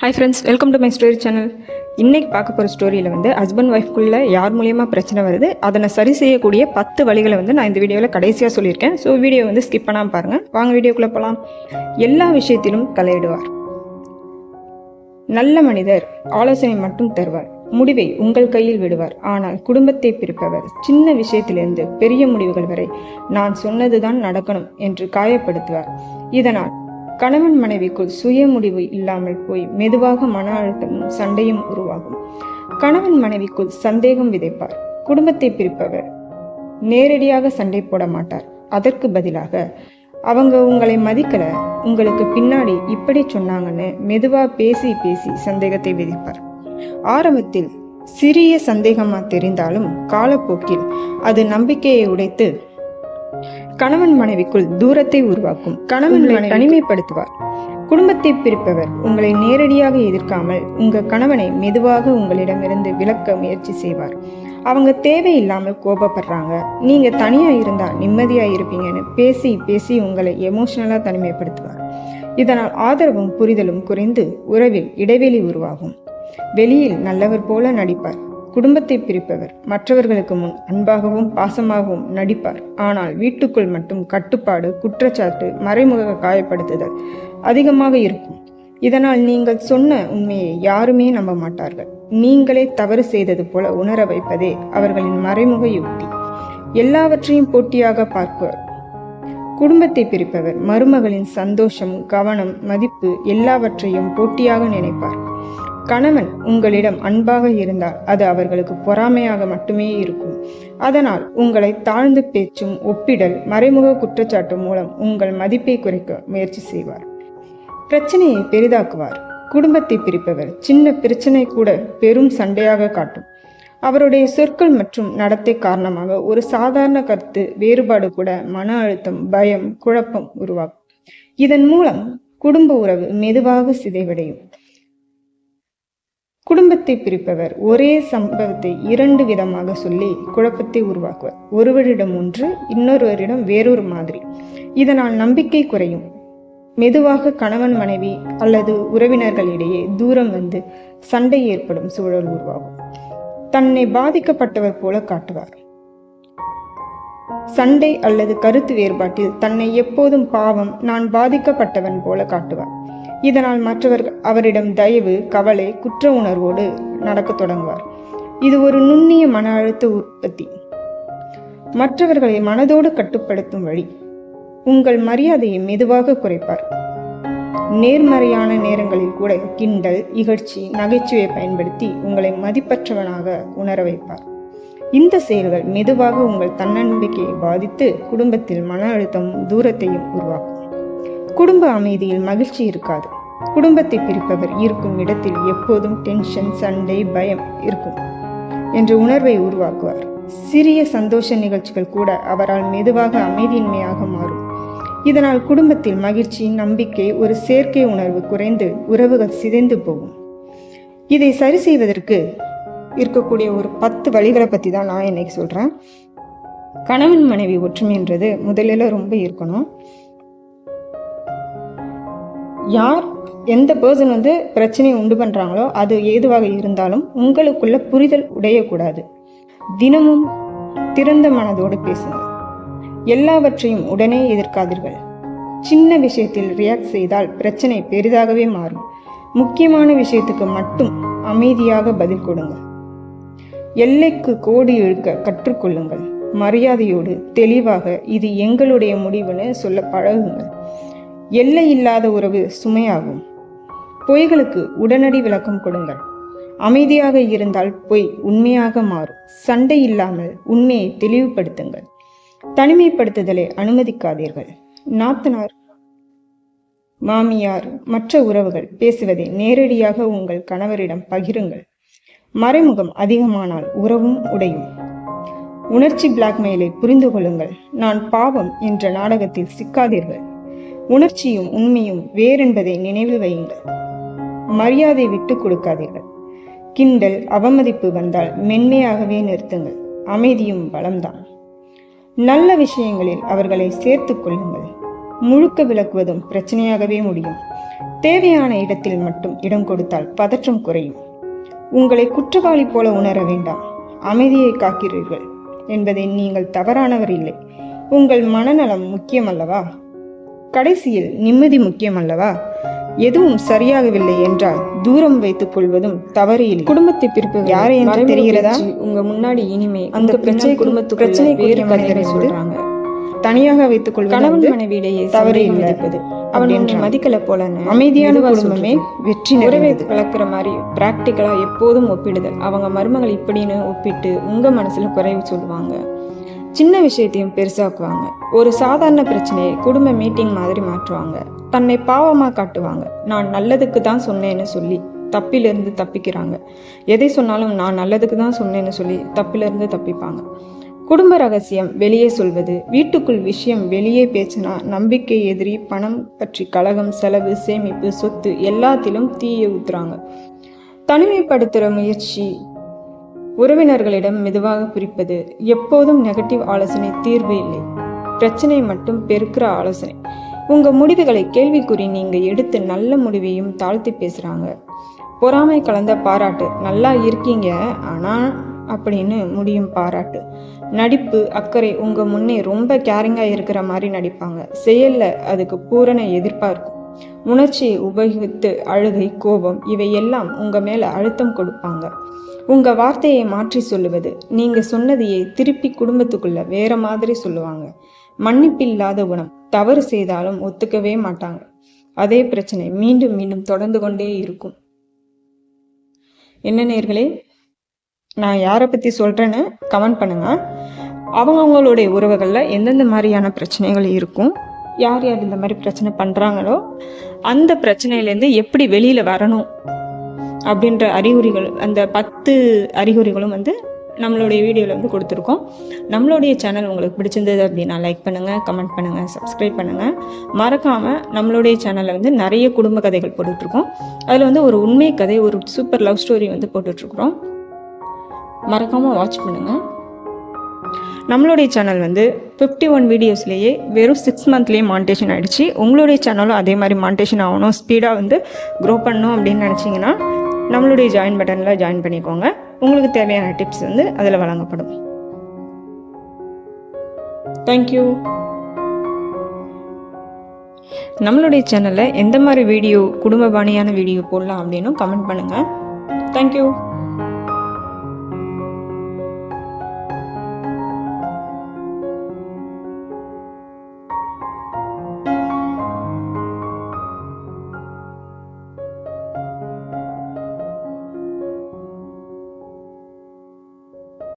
Hi friends welcome to my story channel இன்றைக்கி பார்க்க போகிற ஸ்டோரியில் வந்து ஹஸ்பண்ட் ஒய்ஃப்குள்ளே யார் மூலியமாக பிரச்சனை வருது அதனை சரி செய்யக்கூடிய பத்து வழிகளை வந்து நான் இந்த வீடியோவில் கடைசியாக சொல்லியிருக்கேன். ஸோ வீடியோ வந்து ஸ்கிப் பண்ணாமல் பாருங்கள் வாங்க வீடியோக்குள்ளே போகலாம் எல்லா விஷயத்திலும் தலையிடுவார். நல்ல மனிதர் ஆலோசனை மட்டும் தருவார். முடிவை உங்கள் கையில் விடுவார். ஆனால் குடும்பத்தை பிரிப்பவர். சின்ன விஷயத்திலிருந்து பெரிய முடிவுகள் வரை நான் சொன்னதுதான் நடக்கணும் என்று காயப்படுத்துவார். இதனால் கணவன் மனைவிக்குள் சுய முடிவு இல்லாமல் போய் மெதுவாக மன அழுத்தமும் சண்டையும் உருவாகும். கணவன் மனைவிக்குள் சந்தேகம் விதைப்பார். குடும்பத்தை பிரிப்பவர் நேரடியாக சண்டை போட மாட்டார். அதற்கு பதிலாக அவங்க உங்களை மதிக்கல. உங்களுக்கு பின்னாடி இப்படி சொன்னாங்கன்னு மெதுவா பேசி பேசி சந்தேகத்தை விதைப்பார். ஆரம்பத்தில் சிறிய சந்தேகமா தெரிந்தாலும் காலப்போக்கில் அது நம்பிக்கையை உடைத்து கணவன் மனைவிக்குள் தூரத்தை உருவாக்கும். கணவன்களை தனிமைப்படுத்துவார். குடும்பத்தை பிரிப்பவர். உங்களை நேரடியாக எதிர்க்காமல் உங்க கணவனை மெதுவாக உங்களிடமிருந்து விலக்க முயற்சி செய்வார். அவங்க தேவையில்லாமல் கோபப்படுறாங்க. நீங்க தனியா இருந்தா நிம்மதியா இருப்பீங்கன்னு பேசி பேசி உங்களை எமோஷனலா தனிமைப்படுத்துவார். இதனால் ஆதரவும் புரிதலும் குறைந்து உறவில் இடைவெளி உருவாகும். வெளியில் நல்லவர் போல நடிப்பார். குடும்பத்தை பிரிப்பவர். மற்றவர்களுக்கு முன் அன்பாகவும் பாசமாகவும் நடிப்பார். ஆனால் வீட்டுக்குள் மட்டும் கட்டுப்பாடு குற்றச்சாட்டு மறைமுக காயப்படுத்துதல் அதிகமாக இருக்கும். இதனால் நீங்கள் சொன்ன உண்மையை யாருமே நம்ப மாட்டார்கள். நீங்களே தவறு செய்தது போல உணர வைப்பதே அவர்களின் மறைமுக யுக்தி. எல்லாவற்றையும் போட்டியாக பார்ப்பவர் குடும்பத்தை பிரிப்பவர் மருமகளின் சந்தோஷம் கவனம் மதிப்பு எல்லாவற்றையும் போட்டியாக நினைப்பார். கணவன் உங்களிடம் அன்பாக இருந்தால் அது அவர்களுக்கு பொறாமையாக மட்டுமே இருக்கும். அதனால் உங்களை தாழ்ந்து பேச்சும் ஒப்பிடல் மறைமுக குற்றச்சாட்டு மூலம் உங்கள் மதிப்பை குறைக்க முயற்சி செய்வார். பிரச்சனையை பெரிதாக்குவார். குடும்பத்தை பிரிப்பவர் சின்ன பிரச்சனை கூட பெரும் சண்டையாக காட்டும். அவருடைய சொற்கள் மற்றும் நடத்தை காரணமாக ஒரு சாதாரண கருத்து வேறுபாடு கூட மன அழுத்தம் பயம் குழப்பம் உருவாகும் இதன் மூலம் குடும்ப உறவு மெதுவாக சிதைவடையும். குடும்பத்தை பிரிப்பவர் ஒரே சம்பவத்தை இரண்டு விதமாக சொல்லி குழப்பத்தை உருவாக்குவர். ஒருவரிடம் ஒன்று இன்னொருவரிடம் வேறொரு மாதிரி. இதனால் நம்பிக்கை குறையும். மெதுவாக கணவன் மனைவி அல்லது உறவினர்களிடையே தூரம் வந்து சண்டை ஏற்படும் சூழல் உருவாகும். தன்னை பாதிக்கப்பட்டவர் போல காட்டுவார். சண்டை அல்லது கருத்து வேறுபாட்டில் தன்னை எப்போதும் பாவம் நான் பாதிக்கப்பட்டவன் போல காட்டுவார். இதனால் மற்றவர்கள் அவரிடம் தயவு கவலை குற்ற உணர்வோடு நடக்கத் தொடங்குவார். இது ஒரு நுண்ணிய மன அழுத்த உற்பத்தி. மற்றவர்களை மனதோடு கட்டுப்படுத்தும் வழி. உங்கள் மரியாதையை மெதுவாக குறைப்பார். நேர்மறையான நேரங்களில் கூட கிண்டல் இகழ்ச்சி நகைச்சுவையை பயன்படுத்தி உங்களை மதிப்பற்றவனாக உணர வைப்பார். இந்த செயல்கள் மெதுவாக உங்கள் தன்னம்பிக்கையை பாதித்து குடும்பத்தில் மன அழுத்தமும் தூரத்தையும் உருவாக்கும். குடும்ப அமைதியில் மகிழ்ச்சி இருக்காது. குடும்பத்தை பிரிப்பவர் இருக்கும் இடத்தில் எப்போதும் டென்ஷன் சண்டை பயம் இருக்கும் என்ற உணர்வை உருவாக்குவார். சிறிய சந்தோஷ நிகழ்ச்சிகள் கூட அவரால் மெதுவாக அமைதியின்மையாக மாறும். இதனால் குடும்பத்தில் மகிழ்ச்சி நம்பிக்கை ஒரு செயற்கை உணர்வு குறைந்து உறவுகள் சிதைந்து போகும். இதை சரி செய்வதற்கு இருக்கக்கூடிய ஒரு பத்து வழிகளை பற்றி தான் நான் இன்னைக்கு சொல்கிறேன் கணவன் மனைவி ஒற்றுமைன்றது முதலில் ரொம்ப இருக்கணும். யார் எந்த பர்சன் வந்து பிரச்சனையை உண்டு பண்ணுறாங்களோ அது ஏதுவாக இருந்தாலும் உங்களுக்குள்ள புரிதல் உடையக்கூடாது. தினமும் திறந்த மனதோடு பேசுங்கள். எல்லாவற்றையும் உடனே எதிர்க்காதீர்கள். சின்ன விஷயத்தில் ரியாக்ட் செய்தால் பிரச்சனை பெரிதாகவே மாறும். முக்கியமான விஷயத்துக்கு மட்டும் அமைதியாக பதில் கொடுங்கள். எல்லைக்கு கோடு இழுக்க கற்றுக்கொள்ளுங்கள். மரியாதையோடு தெளிவாக இது எங்களுடைய முடிவுன்னு சொல்ல பழகுங்கள். எல்லை இல்லாத உறவு சுமையாகும். பொய்களுக்கு உடனடி விளக்கம் கொடுங்கள். அமைதியாக இருந்தால் பொய் உண்மையாக மாறும். சண்டை இல்லாமல் உண்மையை தெளிவுபடுத்துங்கள். தனிமைப்படுத்துதலை அனுமதிக்காதீர்கள். நாத்தனார் மாமியார் மற்ற உறவுகள் பேசுவதை நேரடியாக உங்கள் கணவரிடம் பகிருங்கள். மறைமுகம் அதிகமானால் உறவும் உடையும். உணர்ச்சி பிளாக்மெயிலை புரிந்து கொள்ளுங்கள். நான் பாவம் என்ற நாடகத்தில் சிக்காதீர்கள். உணர்ச்சியும் உண்மையும் வேறென்பதை நினைவில் வையுங்கள். மரியாதை விட்டு கொடுக்காதீர்கள். கிண்டல் அவமதிப்பு வந்தால் மென்மையாகவே நிறுத்துங்கள். அமைதியும் பலம்தான். நல்ல விஷயங்களில் அவர்களை சேர்த்துக் கொள்ளுங்கள். முழுக்க விளக்குவதும் பிரச்சனையாகவே முடியும். தேவையான இடத்தில் மட்டும் இடம் கொடுத்தால் பதற்றம் குறையும். உங்களை குற்றவாளி போல உணர வேண்டாம். அமைதியை காக்கிறீர்கள் என்பதை நீங்கள் தவறானவர் இல்லை. உங்கள் மனநலம் முக்கியமல்லவா? கடைசியில் நிம்மதி முக்கியமல்லவா? எதுவும் சரியாகவில்லை என்றால் தூரம் வைத்துக் கொள்வதும் தவறு இல்லை. குடும்பத்தை பிரிப்பு யாரை என்று தெரிகிறதா? உங்க முன்னாடி இனிமே அந்த பிரச்சனை பின்னால் குடும்பத்துக்கு பிரச்சனை வேறு கதைகளை சொல்றாங்க. தனியாக வைத்துக் கொள்வது கணவன் மனைவியிடையே தவறு. இருப்பது அவன் அப்படின்றான். மதிக்கல போலன்னு அமைதியான குடும்பமே. வெற்றி நிறைந்தது. விளக்குற மாதிரி பிராக்டிக்கலா எப்போதும் ஒப்பிடுதல். அவங்க மருமகள் இப்படின்னு ஒப்பிட்டு உங்க மனசுல குறைவு சொல்லுவாங்க. சின்ன விஷயத்தையும் பெருசாக்குவாங்க. ஒரு சாதாரண பிரச்சனையை குடும்ப மீட்டிங் மாதிரி மாற்றுவாங்க. தன்னை பாவமாக காட்டுவாங்க. நான் நல்லதுக்கு தான் சொன்னேன்னு சொல்லி தப்பிலிருந்து தப்பிக்கிறாங்க. எதை சொன்னாலும் நான் நல்லதுக்கு தான் சொன்னேன்னு சொல்லி தப்பிலிருந்து தப்பிப்பாங்க. குடும்ப ரகசியம் வெளியே சொல்வது வீட்டுக்குள் விஷயம் வெளியே பேசினா நம்பிக்கை எதிரி பணம் பற்றி கழகம் செலவு சேமிப்பு சொத்து எல்லாத்திலும் தீயை ஊத்துறாங்க. தனிமைப்படுத்துகிற முயற்சி உறவினர்களிடம் மெதுவாக பிரிப்பது எப்போதும் நெகட்டிவ் ஆலோசனை தீர்வு இல்லை. பிரச்சனை மட்டும் பெருக்கிற ஆலோசனை. உங்கள் முடிவுகளை கேள்விக்குறி நீங்கள் எடுத்து நல்ல முடிவையும் தாழ்த்தி பேசுகிறாங்க பொறாமை கலந்த பாராட்டு நல்லா இருக்கீங்க ஆனால் அப்படின்னு முடியும் பாராட்டு. நடிப்பு அக்கறை உங்கள் முன்னே ரொம்ப கேரிங்காக இருக்கிற மாதிரி நடிப்பாங்க. செயல்ல அதுக்கு பூரண எதிர்பார்க்கும் உணர்ச்சியை உபயோகித்து அழுகை கோபம் இவை எல்லாம் உங்கள் மேலே அழுத்தம் கொடுப்பாங்க. உங்க வார்த்தையை மாற்றி சொல்லுவது. நீங்க சொன்னதையே திருப்பி குடும்பத்துக்குள்ள வேற மாதிரி சொல்லுவாங்க. மன்னிப்பு இல்லாத குணம். தவறு செய்தாலும் ஒத்துக்கவே மாட்டாங்க. அதே பிரச்சனை மீண்டும் மீண்டும் தொடர்ந்து கொண்டே இருக்கும். என்ன நேர்களே? நான் யாரை பற்றி சொல்கிறேன்னு கமெண்ட் பண்ணுங்க. அவங்கவுங்களுடைய உறவுகளில் எந்தெந்த மாதிரியான பிரச்சனைகள் இருக்கும்? யார் யார் இந்த மாதிரி பிரச்சனை பண்ணுறாங்களோ அந்த பிரச்சனையிலேருந்து எப்படி வெளியில் வரணும்? அப்படின்ற அறிகுறிகள் அந்த பத்து அறிகுறிகளும் வந்து நம்மளுடைய வீடியோவில் வந்து கொடுத்துருக்கோம். நம்மளுடைய சேனல் உங்களுக்கு பிடிச்சிருந்தது அப்படின்னா லைக் பண்ணுங்கள் கமெண்ட் பண்ணுங்கள் சப்ஸ்கிரைப் பண்ணுங்கள் மறக்காமல் நம்மளுடைய சேனலில் வந்து நிறைய குடும்ப கதைகள் போட்டுட்ருக்கோம். அதில் வந்து ஒரு உண்மை கதை ஒரு சூப்பர் லவ் ஸ்டோரி வந்து போட்டுட்ருக்குறோம். மறக்காமல் வாட்ச் பண்ணுங்கள் நம்மளுடைய சேனல் வந்து ஃபிஃப்டி ஒன் வீடியோஸ்லேயே வெறும் சிக்ஸ் மந்த்லேயே மானிட்டேஷன் ஆகிடுச்சு உங்களுடைய சேனலும் அதே மாதிரி மானிட்டேஷன் ஆகணும் ஸ்பீடாக வந்து க்ரோ பண்ணணும் அப்படின்னு நினச்சிங்கன்னா நம்மளுடைய ஜாயின் பட்டனில் ஜாயின் பண்ணிக்கோங்க. உங்களுக்கு தேவையான டிப்ஸ் வந்து அதில் வழங்கப்படும். தேங்க்யூ நம்மளுடைய சேனலில் எந்த மாதிரி வீடியோ குடும்ப பாணியான வீடியோ போடலாம் அப்படின்னும் கமெண்ட் பண்ணுங்கள் தேங்க்யூ